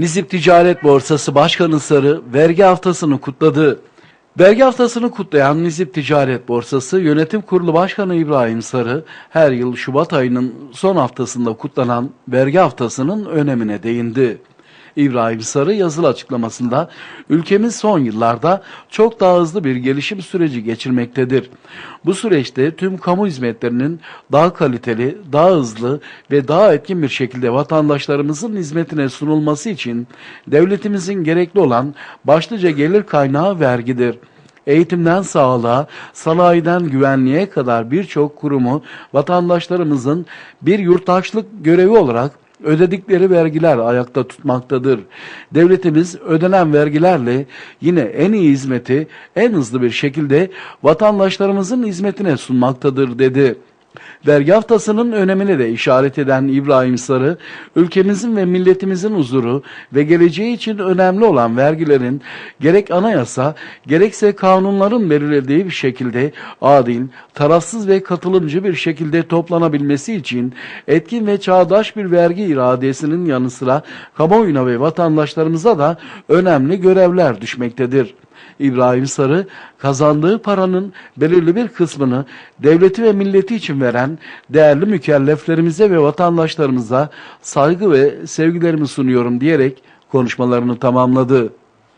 Nizip Ticaret Borsası Başkanı Sarı vergi haftasını kutladı. Vergi haftasını kutlayan Nizip Ticaret Borsası Yönetim Kurulu Başkanı İbrahim Sarı her yıl Şubat ayının son haftasında kutlanan vergi haftasının önemine değindi. İbrahim Sarı yazılı açıklamasında ülkemiz son yıllarda çok daha hızlı bir gelişim süreci geçirmektedir. Bu süreçte tüm kamu hizmetlerinin daha kaliteli, daha hızlı ve daha etkin bir şekilde vatandaşlarımızın hizmetine sunulması için devletimizin gerekli olan başlıca gelir kaynağı vergidir. Eğitimden sağlığa, sanayiden güvenliğe kadar birçok kurumu vatandaşlarımızın bir yurttaşlık görevi olarak ödedikleri vergiler ayakta tutmaktadır. Devletimiz ödenen vergilerle yine en iyi hizmeti en hızlı bir şekilde vatandaşlarımızın hizmetine sunmaktadır dedi. Vergi haftasının önemine de işaret eden İbrahim Sarı, ülkemizin ve milletimizin huzuru ve geleceği için önemli olan vergilerin gerek anayasa gerekse kanunların belirlediği bir şekilde adil, tarafsız ve katılımcı bir şekilde toplanabilmesi için etkin ve çağdaş bir vergi iradesinin yanı sıra kamuoyuna ve vatandaşlarımıza da önemli görevler düşmektedir. İbrahim Sarı kazandığı paranın belirli bir kısmını devleti ve milleti için veren değerli mükelleflerimize ve vatandaşlarımıza saygı ve sevgilerimi sunuyorum diyerek konuşmalarını tamamladı.